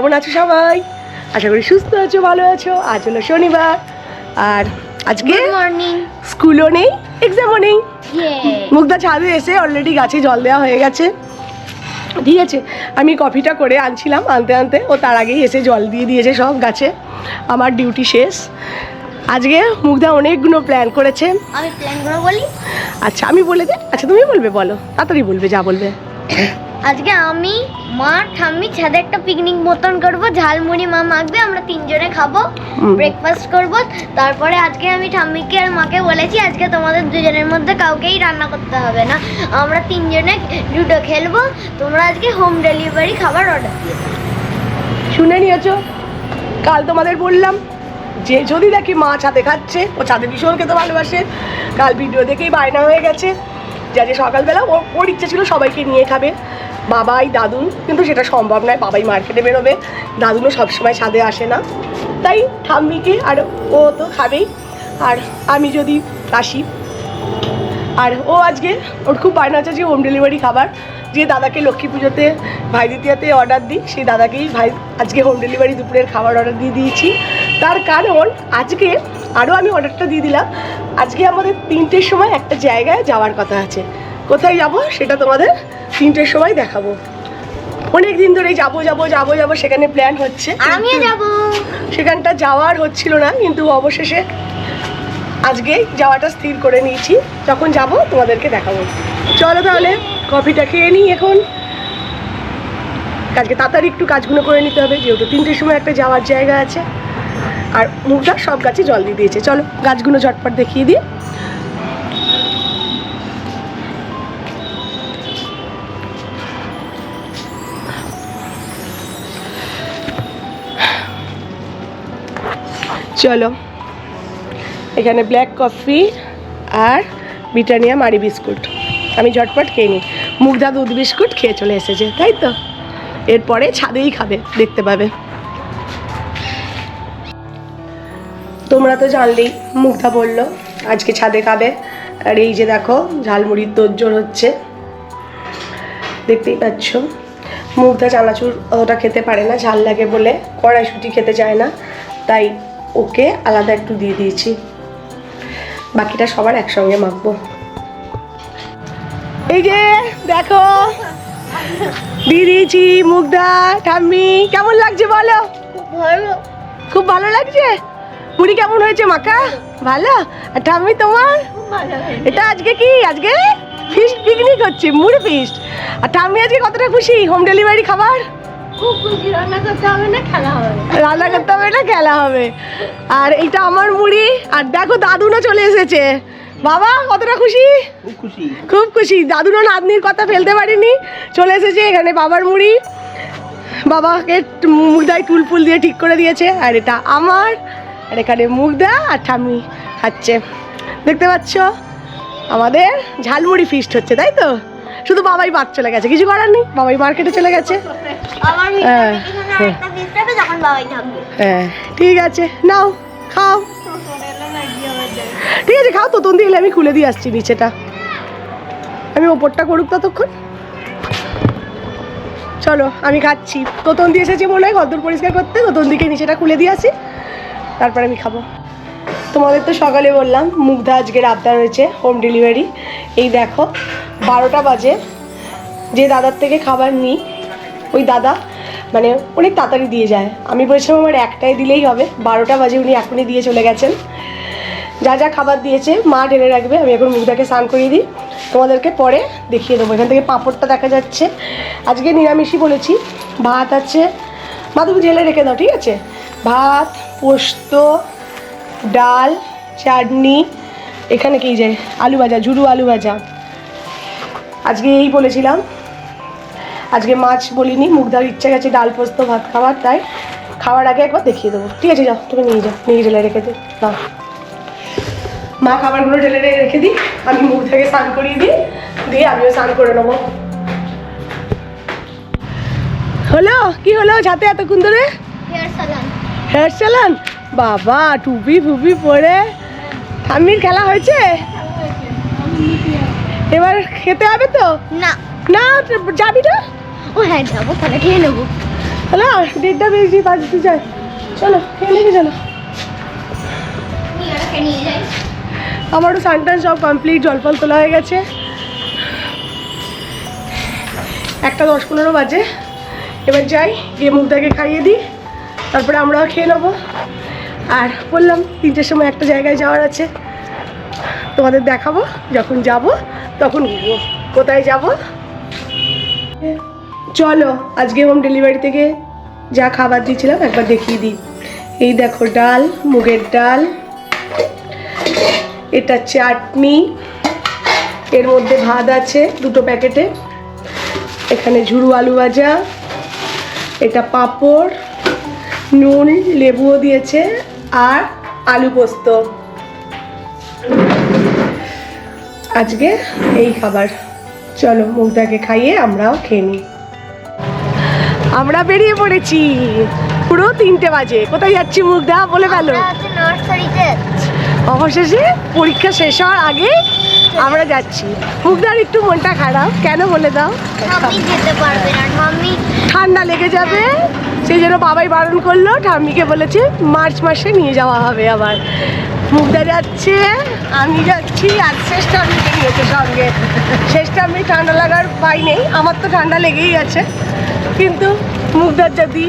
কেমন আছো সবাই? আশা করি সুস্থ আছো ভালো আছো। আজ হলো শনিবার। আর আজকে স্কুলও নেই এক্সামও নেই। মুগ্ধা ছাদে এসে অলরেডি গাছে জল দেওয়া হয়ে গেছে। ঠিক আছে আমি কফিটা করে আনছিলাম আনতে আনতে। ও তার আগেই এসে জল দিয়ে দিয়েছে সব গাছে। আমার ডিউটি শেষ। আজকে মুগ্ধা অনেকগুলো প্ল্যান করেছে। আমি প্ল্যান করে বলি? আচ্ছা আমি বলে দে। আচ্ছা তুমি বলবে বলো। তাড়াতাড়ি বলবে যা বলবে। আজকে আমি মা ঠাম্মি ছাদে একটা পিকনিক মতন করব। ঝালমুড়ি মা মাখবে আমরা তিনজনে খাব ব্রেকফাস্ট করব। তারপরে আজকে আমি ঠাম্মিকে আর মাকে বলেছি আজকে তোমাদের দুজনের মধ্যে কাউকেই রান্না করতে হবে না। আমরা তিনজনে লুডো খেলব। তোমরা আজকে হোম ডেলিভারি খাবার অর্ডার দিয়ে শুনে নিয়েছো? কাল তোমাদের বললাম যে যদি দেখি মা ছাদে খাচ্ছে ও ছাদে ভীষণ খেতে ভালোবাসে। কাল ভিডিও দেখেই বায়না হয়ে গেছে। যে আজকে সকালবেলা ওর ইচ্ছে ছিল সবাইকে নিয়ে খাবে। বাবাই দাদুন কিন্তু সেটা সম্ভব নয়, বাবাই মার্কেটে বেরোবে। দাদুনও সবসময় ছাদে আসে না। তাই ঠাম্মিকে আর ও তো খাবেই। আর আমি যদি আসি। আর ও আজকে, ওর খুব বায়না আছে যে হোম ডেলিভারি খাবার। যে দাদাকে লক্ষ্মী পুজোতে ভাই দ্বিতীয়াতে অর্ডার দিই, সেই দাদাকেই ভাই আজকে হোম ডেলিভারি দুপুরের খাবার অর্ডার দিয়ে দিয়েছি। তার কারণ, আজকে আরও আমি অর্ডারটা দিয়ে দিলাম। আজকে আমাদের তিনটের সময় একটা জায়গায় যাওয়ার কথা আছে। কোথায় যাব সেটা তোমাদের তিনটের সময় দেখাবো। অনেক দিন ধরেই যাব যাব যাব যাব সেখানে প্ল্যান হচ্ছে। আমিও যাব। সেখানটা যাওয়ার হচ্ছিল না কিন্তু অবশেষে আজকে যাওয়াটা স্থির করে নিয়েছি। যখন যাব তোমাদেরকে দেখাবো। চলো তাহলে কফিটা খেয়ে নিই এখন। আজকে তাড়াতাড়ি একটু কাজগুলো করে নিতে হবে যেহেতু তিনটের সময় একটা যাওয়ার জায়গা আছে। আর মুখটা সব গাছে জল দিয়ে দিয়েছে। চলো গাছগুলো ঝটপট দেখিয়ে দিই। চলো। এখানে ব্ল্যাক কফি আর ব্রিটানিয়া মারি বিস্কুট। আমি ঝটপট খেয়ে নিই। মুগদা দুধ বিস্কুট খেয়ে চলে এসেছে, তাই তো? এরপরে ছাদেই খাবে, দেখতে পাবে। তোমরা তো জানলেই মুগ্ধা বলল, আজকে ছাদে খাবে। আর এই যে দেখো, ঝালমুড়ির তোজ্জোর হচ্ছে। দেখতেই পাচ্ছ। মুগ্ধা চানাচুর অতটা খেতে পারে না, ঝাল লাগে বলে। কড়াইশুটি খেতে চায় না, তাই ওকে আলাদা একটু দিয়ে দিয়েছি। বাকিটা সবার একসঙ্গে মাখবো। এই যে দেখো। দিয়ে দিয়েছি মুগ্ধা ঠাম্মি কেমন লাগছে বলো? ভালো। খুব ভালো লাগছে? মুড়ি কেমন হয়েছে মাখা? ভালো? আর ঠাম্মি তোমার? এটা আজকে কি? আজকে ফিস্ট পিকনিক হচ্ছে মুড়ি ফিস্ট আর ঠাম্মি আজকে কতটা খুশি? হোম ডেলিভারি খাবার? রান্না করতে হবে না খেলা হবে। রান্না করতে হবে না খেলা হবে। আর এইটা আমার মুড়ি। আর দেখো দাদুনও চলে এসেছে। বাবা কতটা খুশি? খুব খুশি। খুব খুশি। দাদুনও নাতনির কথা ফেলতে পারিনি। চলে এসেছে এখানে বাবার মুড়ি। বাবাকে মুগদায় টুল ফুল দিয়ে ঠিক করে দিয়েছে। আর এটা আমার। আর এখানে মুগদা আর ঠাম্মি খাচ্ছে। দেখতে পাচ্ছ? আমাদের ঝালমুড়ি ফিস্ট হচ্ছে তাই তো? শুধু বাবাই বাদ চলে গেছে। কিছু করার নেই? বাবাই মার্কেটে চলে গেছে। হ্যাঁ, হ্যাঁ। হ্যাঁ ঠিক আছে নাও খাও। ঠিক আছে খাও তোতন দিয়ে এলে আমি খুলে দিয়ে আসছি নিচেটা। আমি ওপরটা করুক ততক্ষণ। চলো আমি খাচ্ছি। তোতন দিয়ে এসেছি মনে হয় ঘরদোর পরিষ্কার করতে। তোতন দিকে নিচেটা খুলে দিয়ে আসি। তারপরে আমি খাব। তোমাদের তো সকালে বললাম, মুগ্ধা আজকের আবদার হয়েছে হোম ডেলিভারি এই দেখো, বারোটা বাজে। যে দাদার থেকে খাবার নিই, ওই দাদা মানে অনেক তাড়াতাড়ি দিয়ে যায়। আমি বলেছিলাম, আমার একটাই দিলেই হবে। বারোটা বাজে উনি এখনই দিয়ে চলে গেছেন। যা যা খাবার দিয়েছে, মা ঢেলে রাখবে, আমি এখন মুখটাকে স্নান করিয়ে দিই। তোমাদেরকে পরে দেখিয়ে দেবো। এখান থেকে পাঁপড়টা দেখা যাচ্ছে। আজকে নিরামিষই বলেছি। ভাত আছে, মা তুমি ঢেলে রেখে দাও, ঠিক আছে? ভাত, পোস্ত ডাল চাটনি। এখানে কি যায় আলু ভাজা ঝুরু আলু ভাজা। আজকে এই বলেছিলাম। আজকে মাছ বলিনি মুগদার ইচ্ছা গেছে ডাল পোস্ত ভাত খাবার তাই খাওয়ার আগে একবার দেখিয়ে দেবো। ঠিক আছে যাও তুমি নিয়ে যাও নিয়ে ঢেলে রেখে দিই দাও। মা খাবারগুলো ঢেলে রেখে দিই আমি মুখ থেকে স্নান করিয়ে দিই দিয়ে আমিও স্নান করে নেব। হলো? কি হলো? যাতে এতক্ষণ ধরে? হেয়ার সালান। হেয়ার চালান বাবা টুপি ফুপি পরে। ঠাম্মির খেলা হয়েছে? এবার খেতে হবে তো? না। না যাবি না ও হ্যাঁ যাব তাহলে খেয়ে নেব। হ্যালো দেড়টা বেশি বাজতে যায়। চলো খেয়ে লেগে চলো। আমারও সানটান সব কমপ্লিট জল ফল তোলা হয়ে গেছে। একটা দশ পনেরো বাজে। এবার যাই গিয়ে মুখটাকে খাইয়ে দিই। তারপরে আমরাও খেয়ে নেব। আর বললাম, তিনটের সময় একটা জায়গায় যাওয়ার আছে। তোমাদের দেখাবো, যখন যাব, তখন কোথায় যাব? চলো, আজকে হোম ডেলিভারি থেকে যা খাবার দিয়েছিলাম, একবার দেখিয়ে দিই। এই দেখো ডাল, মুগের ডাল, এটা চাটনি, এর মধ্যে ভাত আছে দুটো প্যাকেটে। এখানে ঝুড়ু আলু ভাজা, এটা পাঁপড়, নুন, লেবুও দিয়েছে। আর আলু পোস্ত। আজকে এই খাবার। চলো মুগটাকে খাইয়ে আমরাও খেয়ে নিই। আমরা বেরিয়ে পড়েছি। পুরো তিনটে বাজে। কোথায় যাচ্ছি মুগদা? বলে গেল অবশেষে পরীক্ষা শেষ হওয়ার আগে আমরা যাচ্ছি। মুগদার একটু মনটা খারাপ কেন বলে দাও? যেতে পারবে না ঠাম্মি। ঠান্ডা লেগে যাবে সেই জন্য বাবাই বারণ করল ঠাম্মিকে বলেছে মার্চ মাসে নিয়ে যাওয়া হবে আবার। মুগদা যাচ্ছে আমি যাচ্ছি আর শেষ ঠাম্মিকে নিয়েছে সঙ্গে। শেষ ঠাম্মি ঠান্ডা লাগার পাই নেই আমার তো ঠান্ডা লেগেই আছে। কিন্তু মুগদার যদি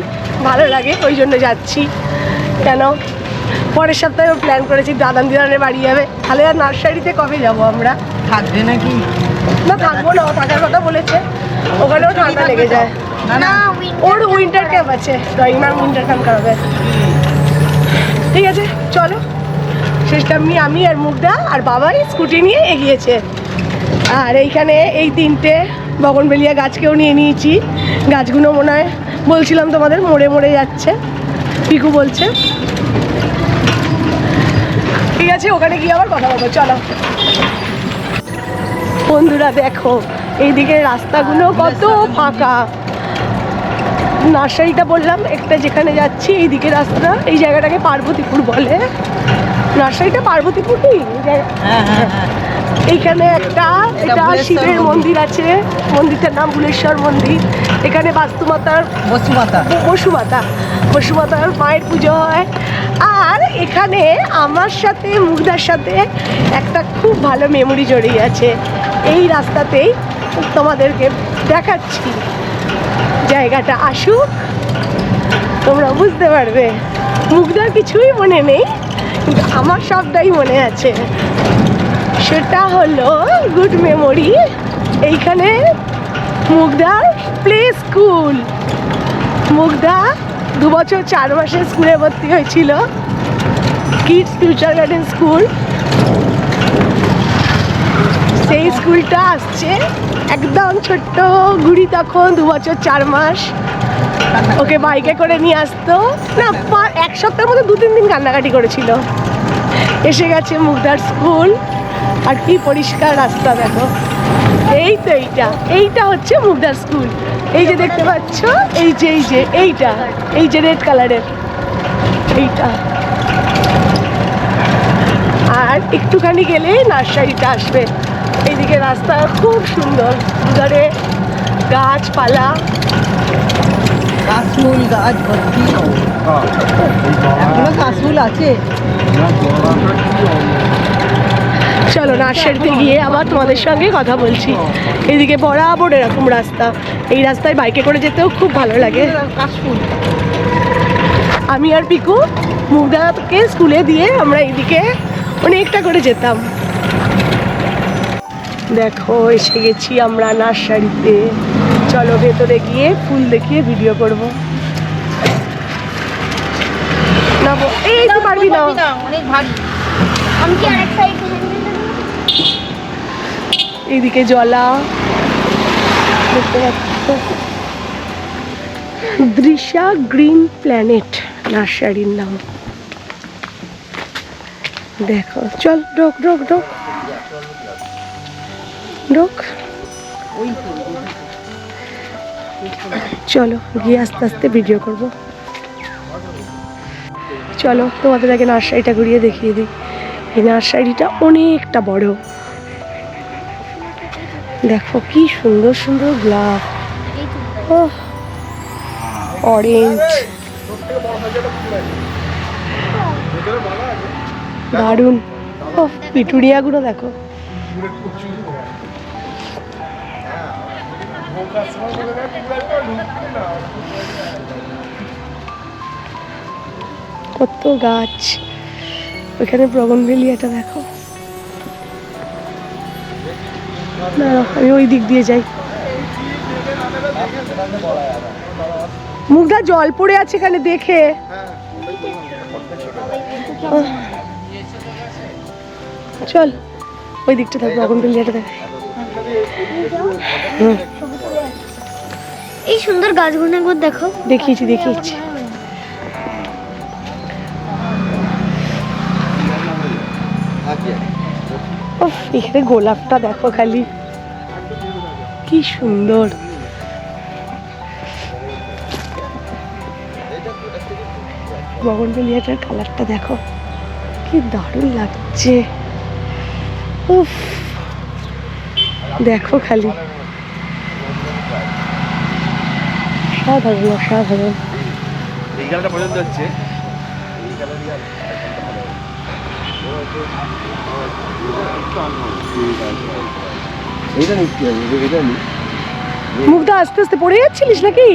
ভালো লাগে ওই জন্য যাচ্ছি। কেন? পরের সপ্তাহে প্ল্যান করেছি দাদান দিদানের বাড়ি যাবে। তাহলে আর নার্সারিতে কবে যাব আমরা? থাকবে নাকি? না থাকব না ও থাকার কথা বলেছে। ওখানেও ঠান্ডা লেগে যায়। না ওর উইন্টার ক্যাম্প আছে। ড্রয়িং উইন্টার ক্যাম্প করাবে। ঠিক আছে চলো। শেষটা আমি আমি আর মুগদা আর বাবাই স্কুটি নিয়ে এগিয়েছে। আর এইখানে এই তিনটে বগনবেলিয়া গাছকেও নিয়ে নিয়েছি। গাছগুলো মনে হয় বলছিলাম তোমাদের মরে মরে যাচ্ছে। পিকু বলছে। আছে ওখানে গিয়ে আবার কথা বলব চলো। বন্ধুরা দেখো এইদিকে রাস্তাগুলো কত ফাঁকা। নার্সারিটা বললাম একটা যেখানে যাচ্ছি এইদিকে রাস্তা এই জায়গাটাকে পার্বতীপুর বলে। নার্সারিটা পার্বতীপুর জায়গা- হ্যাঁ হ্যাঁ হ্যাঁ। এইখানে একটা এটা শিবের মন্দির। আছে। মন্দিরটার নাম বুলেশ্বর মন্দির। এখানে বাস্তুমাতার বসুমাতা। বসুমাতা। বসুমাতার মায়ের পুজো হয়। আর এখানে আমার সাথে, মুগ্ধার সাথে একটা খুব ভালো মেমোরি জড়িয়ে আছে। এই রাস্তাতেই তোমাদেরকে দেখাচ্ছি। জায়গাটা আসুক, তোমরা বুঝতে পারবে। মুগ্ধার কিছুই মনে নেই, কিন্তু আমার সবটাই মনে আছে। সেটা হলো গুড মেমোরি এইখানে মুগ্ধার প্লে স্কুল মুগ্ধা দু বছর চার মাসে স্কুলে ভর্তি হয়েছিল। কিডস ফিউচার গার্ডেন স্কুল সেই স্কুলটা আসছে একদম ছোট্ট গুড়ি তখন দু বছর চার মাস। ওকে বাইকে করে নিয়ে আসতো। না এক সপ্তাহের মধ্যে দু তিন দিন কান্নাকাটি করেছিল। এসে গেছে মুগদার স্কুল। আর কি পরিষ্কার রাস্তা দেখো। এই তো এইটা এইটা হচ্ছে মুগদার স্কুল। এই যে দেখতে পাচ্ছ এই যে এই যে এইটা এই যে রেড কালারের এইটা। আর একটুখানি গেলে নার্সারিটা আসবে। এইদিকে রাস্তা খুব সুন্দর দুধারে গাছপালা। কাশফুল গাছ ভর্তি। এখনও কাশফুল আছে? চলো নার্সারিতে গিয়ে আবার তোমাদের সঙ্গে কথা বলছি। এদিকে বরাবর এরকম রাস্তা। এই রাস্তায় বাইকে করে যেতেও খুব ভালো লাগে। আমি আর পিকু মুগদাকে স্কুলে দিয়ে আমরা এইদিকে অনেকটা করে যেতাম। দেখো, এসে গেছি আমরা নার্সারিতে। চলো, ভেতরে গিয়ে ফুল দেখিয়ে ভিডিও করব। এই পারবি না। অনেক ভারী। আমি কি আরেক সাইড এইদিকে জলা। দেখতে পাচ্ছ? দৃশ্যা গ্রিন প্ল্যানেট নার্সারির নাম। দেখো, চল, ঢোক ঢোক ঢোক। ঢোক। চলো, গিয়ে আস্তে আস্তে ভিডিও করব। চলো, তোমাদের আগে নার্সারিটা ঘুরিয়ে দেখিয়ে দিই। এই নার্সারিটা অনেকটা বড়। দেখো কি সুন্দর সুন্দর ওহ অরেঞ্জ দারুণ। ও পিটুরিয়াগুলো দেখো। কত গাছ। ওইখানে প্রগনভেলিয়াটা দেখো। আমি ওই দিক দিয়ে যাই। মুখটা জল পড়ে আছে এখানে দেখে। চল ওই দিকটা থাকব প্রগনভেলিয়াটা দেখ হুম এই সুন্দর গাছগুলো একবার দেখো। দেখিয়েছি দেখিয়েছি। এখানে গোলাপটা দেখো খালি। কি সুন্দর। বগনবেলিয়াটার কালারটা দেখো, কি দারুণ লাগছে। উফ, দেখো খালি। সাধারণ অসাধারণ। এই গালটা পছন্দ হচ্ছে? এইটা নিচ্ছি আমি এটা নি মুখটা আস্তে আস্তে পড়ে যাচ্ছিলিস নাকি?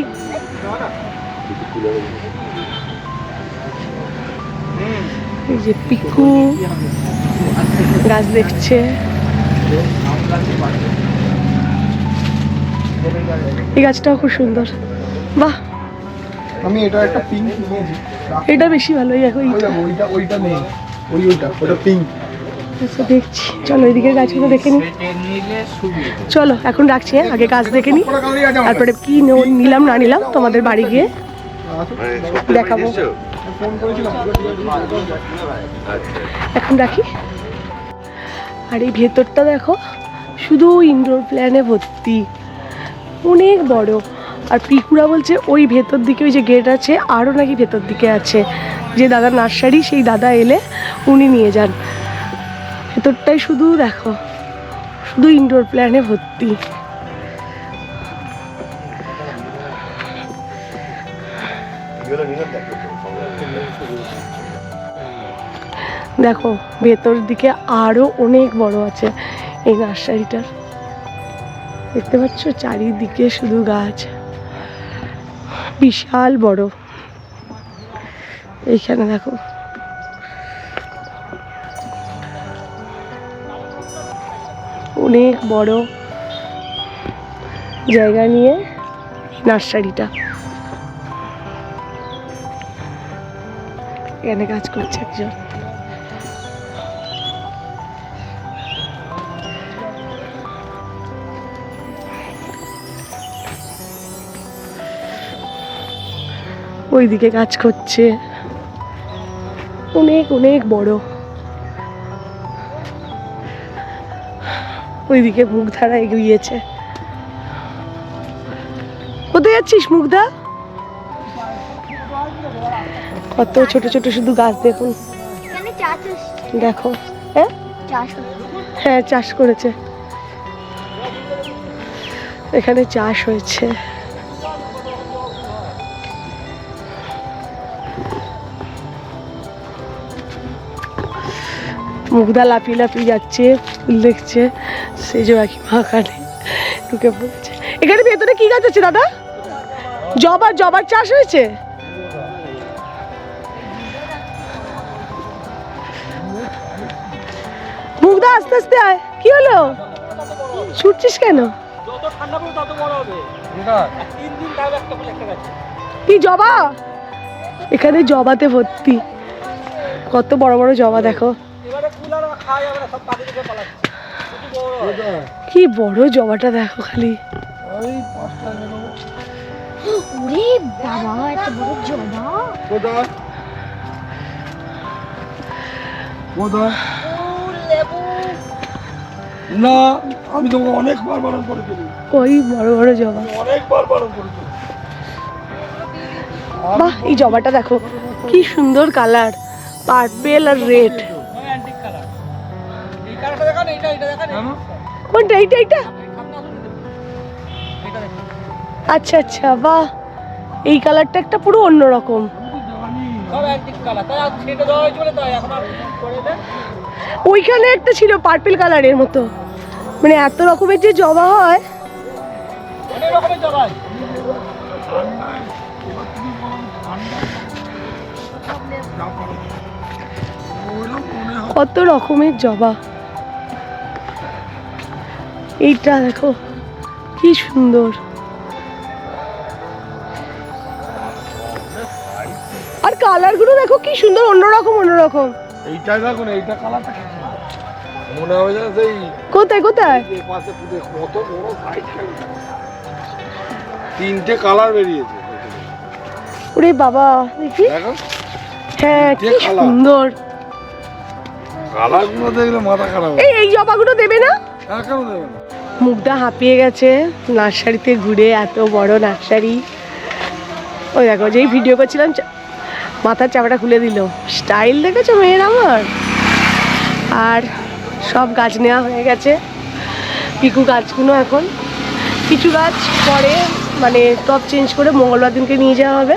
এই যে পিকু গাছ দেখছে। এই গাছটাও খুব সুন্দর। বাহ। আমি এটা একটা পিঙ্ক নিয়েছি এটা বেশি ভালো এই দেখো, ওইটা ওইটা নেই। ওই ওটা পিঙ্ক আচ্ছা, দেখছি। চলো ওইদিকের গাছগুলো দেখে নি। চলো এখন রাখছি হ্যাঁ? আগে গাছ দেখে নি। তারপরে কি নিলাম না নিলাম তোমাদের বাড়ি গিয়ে দেখাবো। এখন রাখি। আর এই ভেতরটা দেখো শুধু ইনডোর প্ল্যানে ভর্তি। অনেক বড়। আর পিকুরা বলছে ওই ভেতর দিকে ওই যে গেট আছে আরও নাকি ভেতর দিকে আছে। যে দাদা নার্সারি, সেই দাদা এলে উনি নিয়ে যান। ভেতরটাই শুধু দেখো, শুধু ইনডোর প্ল্যানে ভর্তি। দেখো, ভেতর দিকে আরও অনেক বড় আছে এই নার্সারিটার। দেখতে পাচ্ছ? চারিদিকে শুধু গাছ। বিশাল বড়। এইখানে দেখো। অনেক বড় জায়গা নিয়ে নার্সারিটা। এখানে কাজ করছে একজন। ওইদিকে কাজ করছে। অনেক অনেক বড়। ওইদিকে মুখধারা এগিয়েছে। কোথায় যাচ্ছিস মুগ্ধা? কত ছোট ছোট শুধু গাছ দেখুন। দেখো হ্যাঁ? হ্যাঁ চাষ করেছে। এখানে চাষ হয়েছে। মুগদা লাফিয়ে লাফিয়ে যাচ্ছে ফুল দেখছে সে যে একই মাখানে ঢুকে পড়েছে। এখানে ভেতরে কি গাছ আছে দাদা? জবার জবার চাষ হয়েছে? মুগদা আস্তে আস্তে আয়। কি হলো? ছুটছিস কেন? কি জবা? এখানে জবাতে ভর্তি। কত বড় বড় জবা দেখো। কি বড় জবাটা দেখো খালি। ওরে বাবা এত বড় জবা কোথায়? কোথায়? না আমি তোমাকে অনেকবার বারণ করেছি ওই বড় বড় জবা অনেকবার বারণ করেছি বাহ এই জবাটা দেখো। কি সুন্দর কালার পার্পেল আর রেড কোনটা এইটা এইটা আচ্ছা আচ্ছা বাহ। এই কালারটা একটা পুরো অন্যরকম। ওইখানে একটা ছিল পার্পল কালারের মতো। মানে এত রকমের যে জবা হয়। কত রকমের জবা। এইটা দেখো কি সুন্দর। আর কালারগুলো দেখো কি সুন্দর অন্যরকম অন্যরকম। এইটা দেখো না এইটা কালারটা মনে হবে যেন সেই কোথায় কোথায়? পাশে পুরো কত বড় সাইজ তিনটে কালার বেরিয়েছে। ওরে বাবা দেখি। হ্যাঁ কি সুন্দর। কালারগুলো দেখলে মাথা খারাপ এই এই জবাগুলো দেবে না? হ্যাঁ কেন দেবে না? মুখটা হাঁপিয়ে গেছে। নার্সারিতে ঘুরে এত বড় নার্সারি। ওই দেখো, যেই ভিডিও করছিলাম মাথার চাপাটা খুলে দিল। স্টাইল দেখেছ মেয়ের আমার? আর সব গাছ নেওয়া হয়ে গেছে। পিকু গাছগুলো এখন। কিছু গাছ পরে মানে টপ চেঞ্জ করে মঙ্গলবার দিনকে নিয়ে যাওয়া হবে।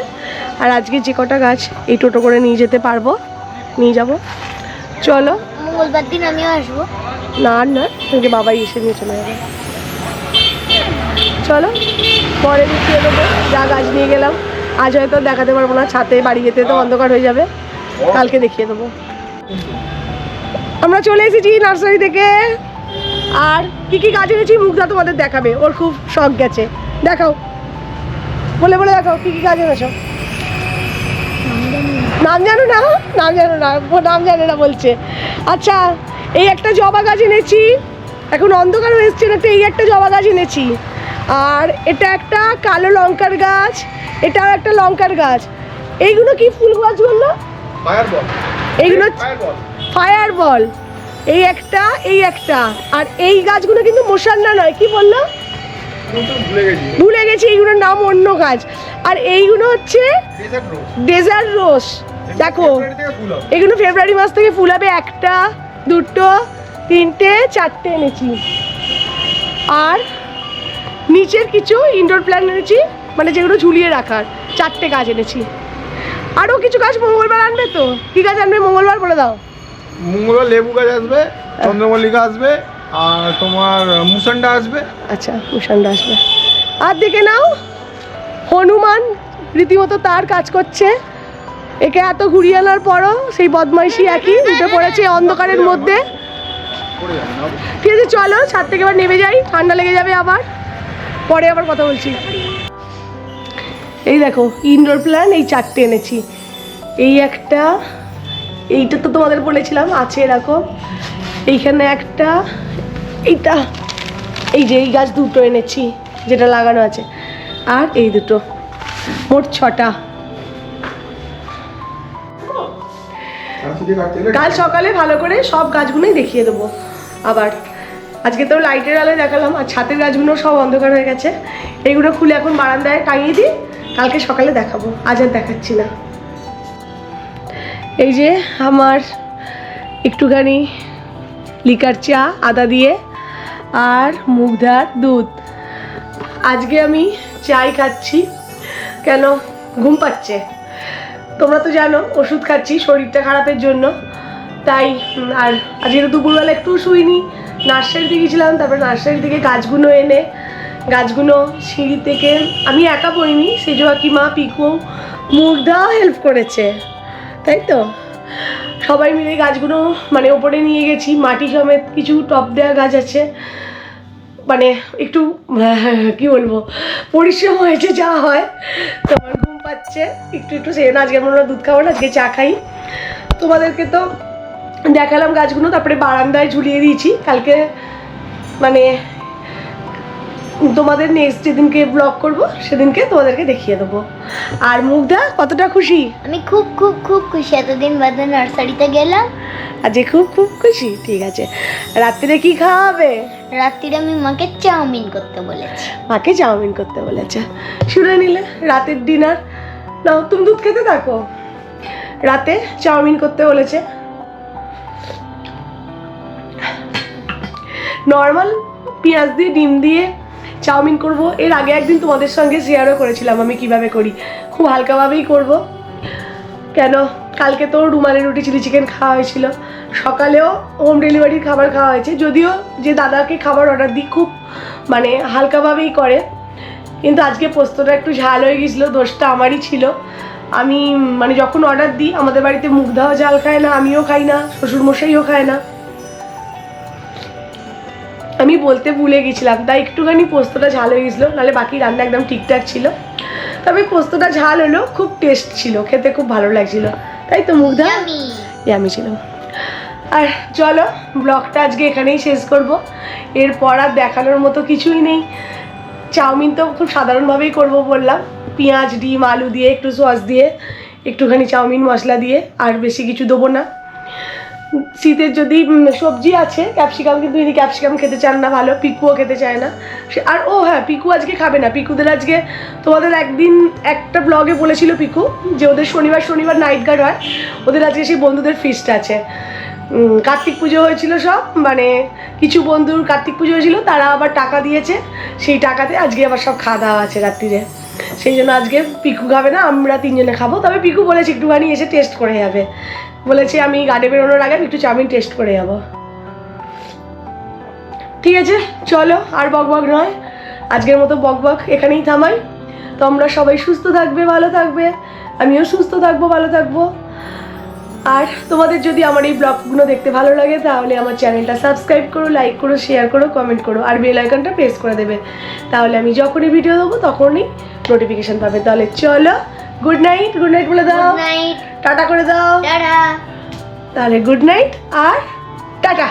আর আজকে যে কটা গাছ, এই টোটো করে নিয়ে যেতে পারব। নিয়ে যাব। চলো। মঙ্গলবার দিন আমিও আসব। না, আর না তোমাকে বাবাই এসে নিয়ে চলে যাবে চলো, পরে দেখিয়ে দেবো, যা গাছ নিয়ে গেলাম। আজ হয়তো দেখাতে পারব না, ছাতে বাড়ি যেতে তো অন্ধকার হয়ে যাবে। কালকে দেখিয়ে দেবো। আমরা চলে এসেছি নার্সারি থেকে। আর কি কি গাছ এনেছি মুগ্ধা তোমাদের দেখাবে। ওর খুব শখ গেছে। দেখাও। বলে বলে দেখাও, কি কি গাছ এনেছো? নাম জানো না? নাম জানো না, নাম জানে না বলছে। আচ্ছা এই একটা জবা গাছ এনেছি। এখন অন্ধকার হয়ে এসছে না তো এই একটা জবা গাছ এনেছি। আর এটা একটা কালো লঙ্কার গাছ এটাও একটা লঙ্কার গাছ। এইগুলো কি ফুল গাছ বলল এইগুলো ফায়ার বল এই একটা এই একটা। আর এই গাছগুলো কিন্তু মশান্না নয় কি বলল? ভুলে গেছি। এইগুলোর নাম অন্য গাছ। আর এইগুলো হচ্ছে ডেজার্ট রোস দেখো এগুলো ফেব্রুয়ারি মাস থেকে ফুল হবে একটা। দুটো তিনটে চারটে এনেছি। আর নিচের কিছু ইনডোর প্ল্যান্ট এনেছি মানে যেগুলো ঝুলিয়ে রাখার চারটে গাছ এনেছি। আরও কিছু গাছ মঙ্গলবার আনবে তো? কী গাছ আনবে মঙ্গলবার বলে দাও। মঙ্গলবার লেবু গাছ আসবে চন্দ্রমল্লিকা আসবে আর তোমার মুসান্ডা আসবে। আচ্ছা কুষাণটা আসবে। আর দেখে নাও হনুমান রীতিমতো তার কাজ করছে। একে এত ঘুরিয়ে আনার পরও সেই বদমাইশি একই, উঠে পড়েছে অন্ধকারের মধ্যে। ঠিক আছে, চলো, ছাদ থেকে এবার নেমে যাই, ঠান্ডা লেগে যাবে আবার। পরে আবার কথা বলছি। এই দেখো ইনডোর প্ল্যান এই চারটে এনেছি। এই একটা, এইটা তো তোমাদের বলেছিলাম, আছে এরকম এইখানে একটা, এইটা, এই যে, এই গাছ দুটো এনেছি, যেটা লাগানো আছে। আর এই দুটো, মোট ছটা। কাল সকালে ভালো করে সব গাছগুলোই দেখিয়ে দেবো। আবার আজকে তো লাইটের আলোয় দেখালাম, আর ছাতের গাছগুলো সব অন্ধকার হয়ে গেছে। এইগুলো খুলে এখন বারান্দায় টাঙিয়ে দিই, কালকে সকালে দেখাবো, আজ আর দেখাচ্ছি না। এই যে আমার একটুখানি লিকার চা, আদা দিয়ে, আর মুগধার দুধ। আজকে আমি চাই খাচ্ছি, কেন ঘুম পাচ্ছে? তোমরা তো জানো, ওষুধ খাচ্ছি, শরীরটা খারাপের জন্য। তাই আর আজকে তো দুপুরবেলা একটু শুইনি নার্সারিতে গেছিলাম, তারপরে নার্সারি থেকে গাছগুলো এনে, গাছগুলো সিঁড়ি থেকে, আমি একা পড়িনি, সেজো কাকিমা পিকু মুগ্ধা হেল্প করেছে, তাই তো? সবাই মিলে গাছগুলো মানে ওপরে নিয়ে গেছি, মাটি সমেত কিছু টপ দেওয়া গাছ আছে। মানে একটু কি বলব, পরিশ্রম হয়েছে যা হয়, তো আমার ঘুম পাচ্ছে। একটু একটু সেই জন্য আজকে আমরা দুধ খাব না, আজকে চা খাই। তোমাদেরকে তো দেখালাম গাছগুলো, তারপরে বারান্দায় ঝুলিয়ে দিয়েছি। কালকে মানে তোমাদের নেক্সট যেদিনকে ব্লগ করব, সেদিনকে তোমাদেরকে দেখিয়ে দেবো। আর মুগ্ধা, কতটা খুশি? আমি খুব খুব খুব খুশি। এতদিন বাদে নার্সারিতে গেলাম। আজকে খুব খুব খুশি। ঠিক আছে। রাত্রিরে কি খাওয়াবে? রাত্রিরে আমি মাকে চাউমিন করতে বলেছি। মাকে চাউমিন করতে বলেছে। শুনে নিলে রাতের ডিনার নাও তুমি দুধ খেতে থাকো। রাতে চাউমিন করতে বলেছে। নর্মাল পেঁয়াজ দিয়ে ডিম দিয়ে চাউমিন করব। এর আগে একদিন তোমাদের সঙ্গে শেয়ারও করেছিলাম আমি কীভাবে করি। খুব হালকাভাবেই করব। কেন? কালকে তো রুমালি রুটি চিলি চিকেন খাওয়া হয়েছিল। সকালেও হোম ডেলিভারির খাবার খাওয়া হয়েছে। যদিও যে দাদাকে খাবার অর্ডার দিই খুব মানে হালকাভাবেই করে। কিন্তু আজকে পোস্তটা একটু ঝাল হয়ে গেছিল, দোষটা আমারই ছিল। আমি মানে যখন অর্ডার দিই, আমাদের বাড়িতে মুগ্ধাও ঝাল খায় না, আমিও খাই না, শ্বশুরমশাইও খায় না। আমি বলতে ভুলে গেছিলাম, তাই একটুখানি পোস্তটা ঝাল হয়ে গেছিল, নাহলে বাকি রান্না একদম ঠিকঠাক ছিল। তবে পোস্তটা ঝাল হলো খুব টেস্ট ছিল খেতে খুব ভালো লাগছিল। তাই তো মুগ্ধা? আমি ছিল। আর চলো ব্লগটা আজকে এখানেই শেষ করব। এরপর আর দেখানোর মতো কিছুই নেই। চাউমিন তো খুব সাধারণভাবেই করব বললাম। পেঁয়াজ ডিম আলু দিয়ে একটু সস দিয়ে একটুখানি চাউমিন মশলা দিয়ে আর বেশি কিছু দেবো না। শীতের যদি সবজি আছে ক্যাপসিকাম কিন্তু ইনি ক্যাপসিকাম খেতে চান না, ভালো, পিকুও খেতে চায় না। আর ও হ্যাঁ পিকু আজকে খাবে না। পিকুদের আজকে, তোমাদের একদিন একটা ব্লগে বলেছিল পিকু, যে ওদের শনিবার শনিবার নাইট গার্ড হয়। ওদের আজকে সেই বন্ধুদের ফিস্ট আছে। কার্তিক পুজো হয়েছিল সব মানে কিছু বন্ধুর কার্তিক পুজো হয়েছিল, তারা আবার টাকা দিয়েছে। সেই টাকাতে আজকে আবার সব খাওয়া দাওয়া আছে রাত্রিরে। সেই জন্য আজকে পিকু খাবে না, আমরা তিনজনে খাব। তবে পিকু বলেছে, একটুখানি এসে টেস্ট করে যাবে। বলেছে আমি গাড়ি বেরোনোর আগে একটু চাউমিন টেস্ট করে যাব। ঠিক আছে, চলো, আর বক বক নয়। আজকের মতো বক বক এখানেই থামাই। তোমরা সবাই সুস্থ থাকবে, ভালো থাকবে। আমিও সুস্থ থাকব, ভালো থাকব। আর তোমাদের যদি আমার এই ব্লগগুলো দেখতে ভালো লাগে তাহলে আমার চ্যানেলটা সাবস্ক্রাইব করো লাইক করো শেয়ার করো কমেন্ট করো আর বেল আইকনটা প্রেস করে দেবে। তাহলে আমি যখনই ভিডিও দেবো তখনই নোটিফিকেশান পাবে। তাহলে চলো গুড নাইট গুড নাইট বলে দাও। টাটা করে দাও। তাহলে গুড নাইট আর টাটা।